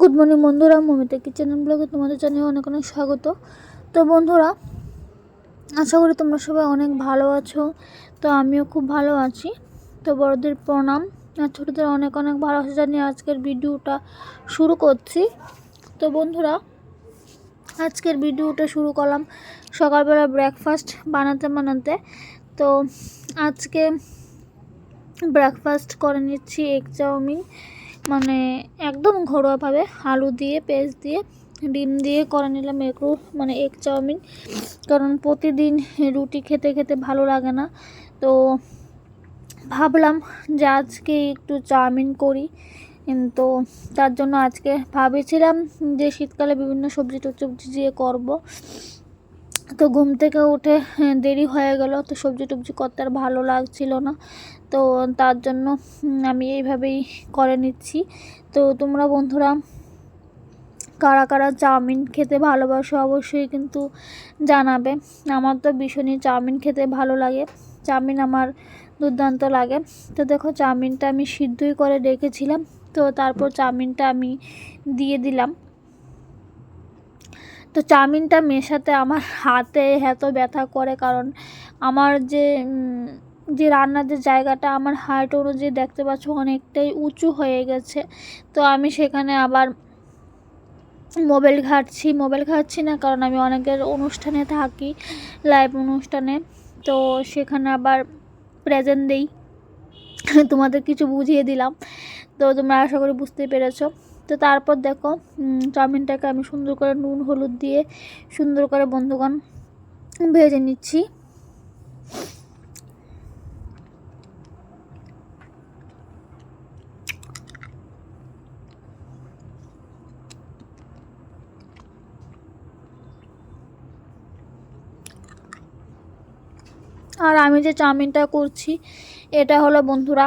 Good morning বন্ধুরা। Momita kitchen ব্লগে তোমাদের জানিয়ে অনেক অনেক স্বাগত। তো বন্ধুরা, আশা করি তোমরা সবাই অনেক ভালো আছো। তো আমিও খুব ভালো আছি। তো বড়দের প্রণাম আর ছোটোদের অনেক অনেক ভালোবাসা জানিয়ে আজকের ভিডিওটা শুরু করছি। তো বন্ধুরা, আজকের ভিডিওটা শুরু করলাম সকালবেলা ব্রেকফাস্ট বানাতে বানাতে। তো আজকে ব্রেকফাস্ট করে নিচ্ছি এগ চাউমিন। মানে একদম ঘরোয়াভাবে আলু দিয়ে পেঁয়াজ দিয়ে ডিম দিয়ে করে নিলাম একটু মানে এগ চাউমিন। কারণ প্রতিদিন রুটি খেতে খেতে ভালো লাগে না। তো ভাবলাম যে আজকে একটু চাউমিন করি। তো তার জন্য আজকে ভাবেছিলাম যে শীতকালে বিভিন্ন সবজি টবজি দিয়ে করব। তো ঘুম থেকে উঠে হ্যাঁ, দেরি হয়ে গেল। তো সবজি টবজি করতে আর ভালো লাগছিল না। তো তার জন্য আমি এইভাবেই করে নিচ্ছি। তো তোমরা বন্ধুরা, কারা কারা চাউমিন খেতে ভালোবাসো অবশ্যই কিন্তু জানাবে। আমার তো ভীষণই চাউমিন খেতে ভালো লাগে। চাউমিন আমার দুর্দান্ত লাগে। তো দেখো, চাউমিনটা আমি সিদ্ধই করে রেখেছিলাম। তো তারপর চাউমিনটা আমি দিয়ে দিলাম। তো চাউমিনটা মেশাতে আমার হাতে এত ব্যথা করে, কারণ আমার যে যে রান্নার যে জায়গাটা আমার হাইট অনুযায়ী দেখতে পাচ্ছ অনেকটাই উঁচু হয়ে গেছে। তো আমি সেখানে আবার মোবাইল ঘাটছি। মোবাইল ঘাটছি না কারণ আমি অনেকের অনুষ্ঠানে থাকি লাইভ অনুষ্ঠানে। তো সেখানে আবার প্রেজেন্ট দিই। তোমাদের কিছু বুঝিয়ে দিলাম। তো তোমরা আশা করি বুঝতে পেরেছ। তো তারপর দেখো চাউমিনটাকে আমি সুন্দর করে নুন, হলুদ দিয়ে সুন্দর করে বন্ধুগণ ভেজে নিচ্ছি। আর আমি যে চাউমিনটা করছি, এটা হলো বন্ধুরা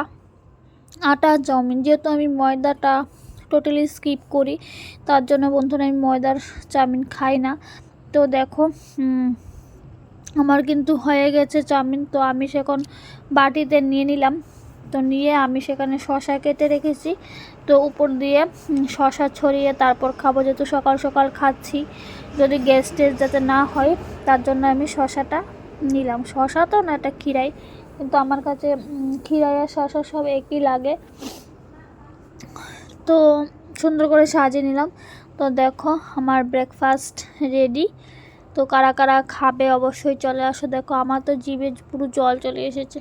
আটা চাউমিন। যেহেতু আমি ময়দাটা টোটালি স্কিপ করি, তার জন্য বন্ধুরা আমি ময়দার চাউমিন খাই না। তো দেখো আমার কিন্তু হয়ে গেছে চাউমিন, তো আমি সেখন বাটিতে নিয়ে নিলাম। তো নিয়ে আমি সেখানে শশা কেটে রেখেছি। তো উপর দিয়ে শশা ছড়িয়ে তারপর খাব, যেহেতু সকাল সকাল খাচ্ছি। যদি গ্যাস টেস যাতে না হয়, তার জন্য আমি শশাটা নিলাম। শশা তো না, এটা খিরাই কিন্তু আমার কাছে খিরাই আর শশা সব একই লাগে। তো সুন্দর করে সাজিয়ে নিলাম। তো দেখো, আমার ব্রেকফাস্ট রেডি তো কারা কারা খাবে অবশ্যই চলে আসো। দেখো, আমার তো জিভে পুরো জল চলে এসেছে।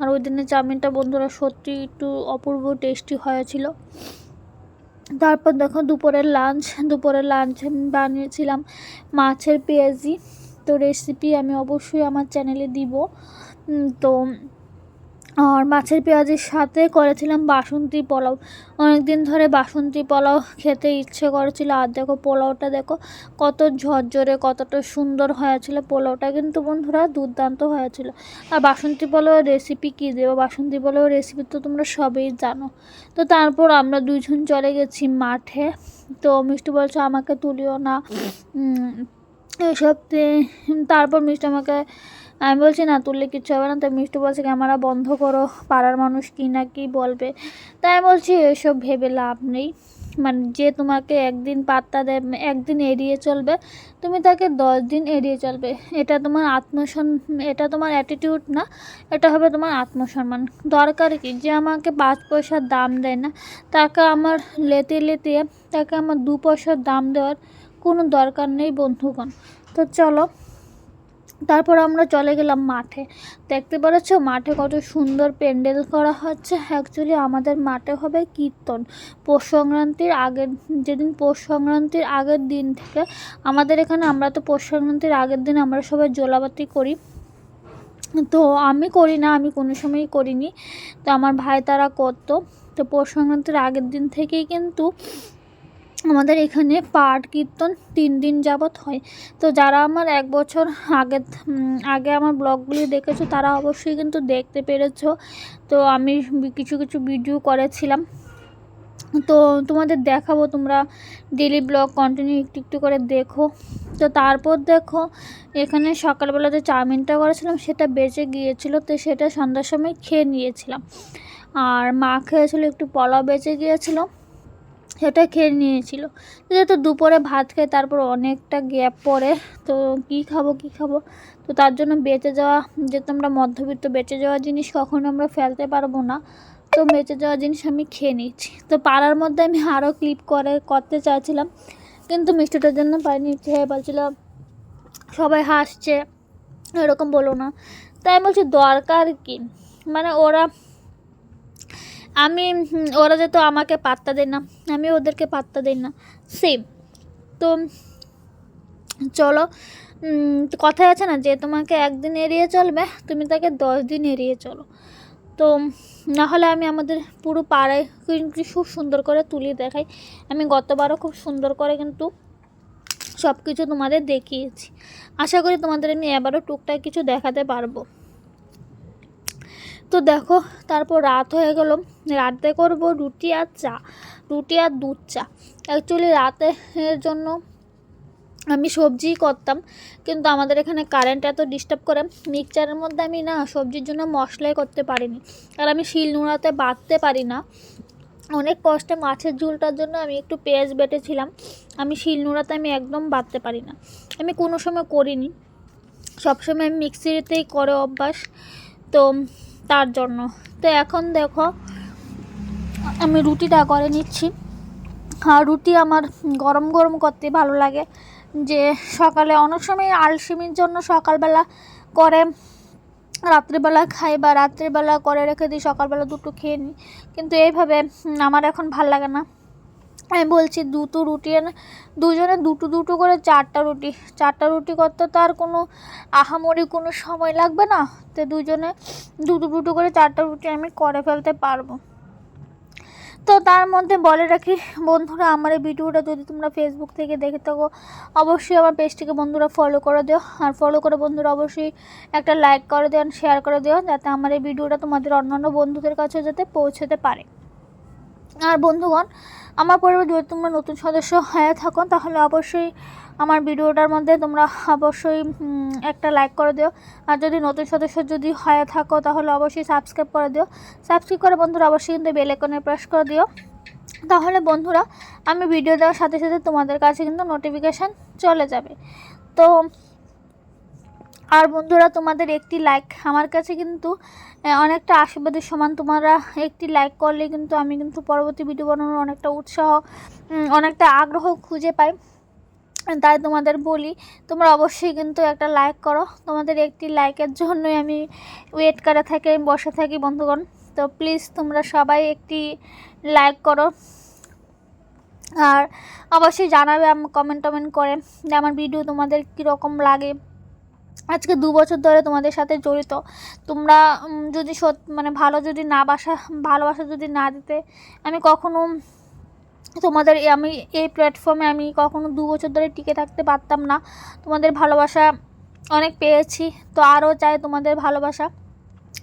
আর ওই দিনের চাউমিনটা বন্ধুরা সত্যি একটু অপূর্ব টেস্টি হয়েছিল। তারপর দেখো, দুপুরের লাঞ্চ দুপুরের লাঞ্চ বানিয়েছিলাম মাছের পেঁয়াজি। তো রেসিপি আমি অবশ্যই আমার চ্যানেলে দিব। তো, আর মাছের পেঁয়াজের সাথে করেছিলাম বাসন্তী পোলাও। অনেক দিন ধরে বাসন্তী পোলাও খেতে ইচ্ছে করেছিল, আর দেখো পোলাওটা দেখো কত ঝরঝরে, কতটা সুন্দর হয়েছিল পোলাওটা। কিন্তু বন্ধুরা দুর্দান্ত হয়েছিল। আর বাসন্তী পোলাওয়ের রেসিপি কী দেবো? বাসন্তী পোলাওয়ের রেসিপি তো তোমরা সবেই জানো। তো তারপর আমরা দুজন চলে গেছি মাঠে। তো মিষ্টি বলছে, আমাকে তুলিও না। এসব তারপর মিষ্টি আমাকে, আমি বলছি, না, তুললে কিচ্ছু হবে না। তো মিষ্টি বলছে, ক্যামেরা বন্ধ করো, পাড়ার মানুষ কী না কী বলবে? তাই আমি বলছি, এসব ভেবে লাভ নেই। মানে যে তোমাকে একদিন পাত্তা দেয় একদিন এড়িয়ে চলবে, তুমি তাকে দশ দিন এড়িয়ে চলবে। এটা তোমার আত্মসম্ এটা তোমার অ্যাটিটিউড না, এটা হবে তোমার আত্মসম্মান। দরকার কি? যে আমাকে পাঁচ পয়সার দাম দেয় না, তাকে আমার লেতে লেতে, তাকে আমার দু পয়সার দাম দেওয়ার কোনো দরকার নেই বন্ধুগণ। তো চলো, তারপর আমরা চলে গেলাম মাঠে। দেখতে পাচ্ছ মাঠে কত সুন্দর প্যান্ডেল করা হচ্ছে। অ্যাকচুয়ালি আমাদের মাঠে হবে কীর্তন। পৌষ সংক্রান্তির আগের, যেদিন পৌষ সংক্রান্তির আগের দিন থেকে আমাদের এখানে, আমরা তো পৌষ সংক্রান্তির আগের দিন আমরা সবাই জোলাবাতি করি। তো আমি করি না, আমি কোনো সময়ই করিনি। তো আমার ভাই তারা করতো। তো পৌষ সংক্রান্তির আগের দিন থেকেই কিন্তু আমাদের এখানে পাঠ, কীর্তন তিন দিন যাবৎ হয়। তো যারা আমার এক বছর আগে আগে আমার ব্লগগুলি দেখেছ, তারা অবশ্যই কিন্তু দেখতে পেরেছ। তো আমি কিছু কিছু ভিডিও করেছিলাম। তো তোমাদের দেখাবো, তোমরা ডেলি ব্লগ কন্টিনিউ একটু একটু করে দেখো। তো তারপর দেখো, এখানে সকালবেলা যে চাউমিনটা করেছিলাম, সেটা বেঁচে গিয়েছিল। তো সেটা সন্ধ্যার সময় খেয়ে নিয়েছিলাম। আর মা খেয়েছিলো, একটু পোলাও বেঁচে গিয়েছিল। সেটা খেয়ে নিয়েছিল। যেহেতু দুপুরে ভাত খেয়ে তারপর অনেকটা গ্যাপ পড়ে, তো কী খাব কী খাব? তো তার জন্য বেঁচে যাওয়া, যেহেতু আমরা মধ্যবিত্ত, বেঁচে যাওয়া জিনিস কখনো আমরা ফেলতে পারব না, তো বেঁচে যাওয়া জিনিস আমি খেয়ে নিচ্ছি। তো পাড়ার মধ্যে আমি আরও ক্লিপ করে, করতে চাইছিলাম, কিন্তু মিষ্টিটার জন্য পাইনি, খেয়ে বলছিল, সবাই হাসছে, এরকম বলো না। তাই বলছি, দরকার কি? মানে ওরা আমি ওরা যেহেতু আমাকে পাত্তা দেয় না, আমি ওদেরকে পাত্তা দিই না। সেম তো, চলো কথায় আছে না যে তোমাকে একদিন এড়িয়ে চলবে, তুমি তাকে দশ দিন এড়িয়ে চলো। তো, না হলে আমি আমাদের পুরো পাড়ায় কিন্তু খুব সুন্দর করে তুলি দেখাই। আমি গতবারও খুব সুন্দর করে কিন্তু সব কিছু তোমাদের দেখিয়েছি। আশা করি তোমাদের আমি এবারও টুকটাক কিছু দেখাতে পারব। তো দেখো, তারপর রাত হয়ে গেল। রাতে করব রুটি আর চা, রুটি আর দুধ চা। অ্যাকচুয়ালি রাতে এর জন্য আমি সবজিই করতাম, কিন্তু আমাদের এখানে কারেন্ট এত ডিস্টার্ব করে মিক্সচারের মধ্যে আমি না সবজির জন্য মশলাই করতে পারিনি। আর আমি শিল নোড়াতে বাটতে পারি না। অনেক কষ্টে মাছের ঝুলটার জন্য আমি একটু পেঁয়াজ বেটেছিলাম। আমি শিল নোড়াতে আমি একদম বাঁধতে পারি না। আমি কোনো সময় করিনি। সবসময় আমি মিক্সিতেই করে অভ্যাস। তো তার জন্য। তো এখন দেখো, আমি রুটিটা করে নিচ্ছি। আর রুটি আমার গরম গরম করতে ভালো লাগে। যে সকালে অনেক সময় আলসিমির জন্য সকালবেলা করে, রাত্রিবেলা খাই বা রাত্রিবেলা করে রেখে দিই, সকালবেলা দুটো খেয়ে নিই। কিন্তু এইভাবে আমার এখন ভালো লাগে না। আমি বলছি দুটো রুটি এনে, দুজনে দুটো দুটো করে চারটা রুটি চারটা রুটি করতে তো আর কোনো আহামরি কোনো সময় লাগবে না। তো দুজনে দুটো দুটো করে চারটা রুটি আমি করে ফেলতে পারব। তো তার মধ্যে বলে রাখি, বন্ধুরা, আমার এই ভিডিওটা যদি তোমরা ফেসবুক থেকে দেখে থাকো, অবশ্যই আমার পেজটিকে বন্ধুরা ফলো করে দিও। আর ফলো করে বন্ধুরা অবশ্যই একটা লাইক করে দিও শেয়ার করে দিও, যাতে আমার এই ভিডিওটা তোমাদের অন্যান্য বন্ধুদের কাছে যাতে পৌঁছতে পারে। আর বন্ধুগণ আমার পরিবার যদি তোমরা নতুন সদস্য হয়ে থাকো, তাহলে অবশ্যই আমার ভিডিওটার মধ্যে তোমরা অবশ্যই একটা লাইক করে দিও। আর যদি নতুন সদস্য যদি হয়ে থাকো, তাহলে অবশ্যই সাবস্ক্রাইব করে দিও। সাবস্ক্রাইব করে বন্ধুরা অবশ্যই কিন্তু বেল আইকনে প্রেস করে দিও। তাহলে বন্ধুরা, আমি ভিডিও দেওয়ার সাথে সাথে তোমাদের কাছে কিন্তু নোটিফিকেশান চলে যাবে। তো আর বন্ধুরা, তোমাদের একটি লাইক আমার কাছে কিন্তু অনেকটা আশীর্বাদের সমান। তোমরা একটি লাইক করলে কিন্তু আমি কিন্তু পরবর্তী ভিডিও বানানোর অনেকটা উৎসাহ অনেকটা আগ্রহ খুঁজে পাই। তাই তোমাদের বলি, তোমরা অবশ্যই কিন্তু একটা লাইক করো। তোমাদের একটি লাইকের জন্যই আমি ওয়েট করে থাকি, বসে থাকি, বন্ধুগণ। তো প্লিজ তোমরা সবাই একটি লাইক করো। আর অবশ্যই জানাবে কমেন্ট টমেন্ট করে যে আমার ভিডিও তোমাদের কীরকম লাগে। আজকে দু বছর ধরে তোমাদের সাথে জড়িত। তোমরা যদি সত মানে ভালো যদি না বাসা, ভালোবাসা যদি না দিতে, আমি কখনো তোমাদের আমি এই প্ল্যাটফর্মে আমি কখনো দু বছর ধরে টিকে থাকতে পারতাম না। তোমাদের ভালোবাসা অনেক পেয়েছি, তো আরও চাই তোমাদের ভালোবাসা।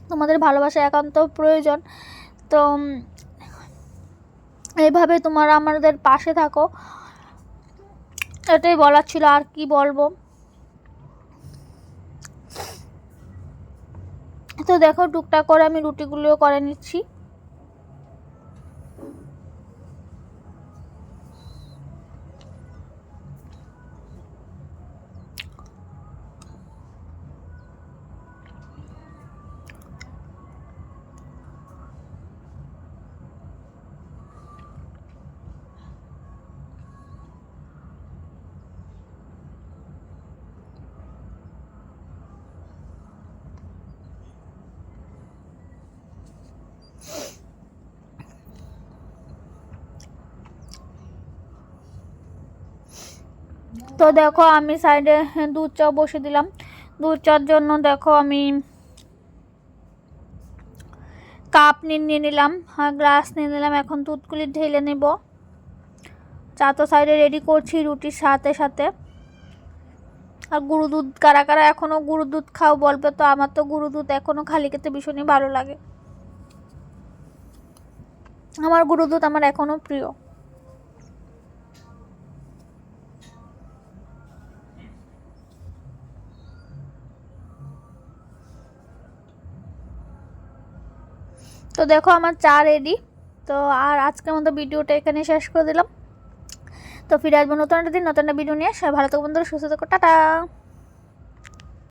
তোমাদের ভালোবাসা একান্ত প্রয়োজন। তো এইভাবে তোমরা আমাদের পাশে থাকো। এটাই বলার ছিল আর কি বলব। তো দেখো টুকটাক করে আমি রুটিগুলোও করে নিচ্ছি। তো দেখো আমি সাইডে দুধ চা বসে দিলাম। দুধ চার জন্য দেখো আমি কাপ নিয়ে নিলাম গ্লাস নিয়ে নিলাম। এখন দুধগুলি ঢেলে নেব। চা তো সাইডে রেডি করছি রুটির সাথে সাথে। আর গুঁড়ো দুধ, কারা কারা এখনও গুঁড়ো দুধ খাও বলবে তো, আমার তো গুঁড়ো দুধ এখনও খালি খেতে ভীষণই ভালো লাগে। আমার গুঁড়ো দুধ আমার এখনও প্রিয়। তো দেখো আমার চা রেডি তো আর আজকের মতো ভিডিওটা এখানে শেষ করে দিলাম। তো ফিরে আসব নতুন একটা দিন, নতুন একটা ভিডিও নিয়ে। সবাই ভালো থাকব বন্ধুরা, সুস্থ থাকো, টাটা।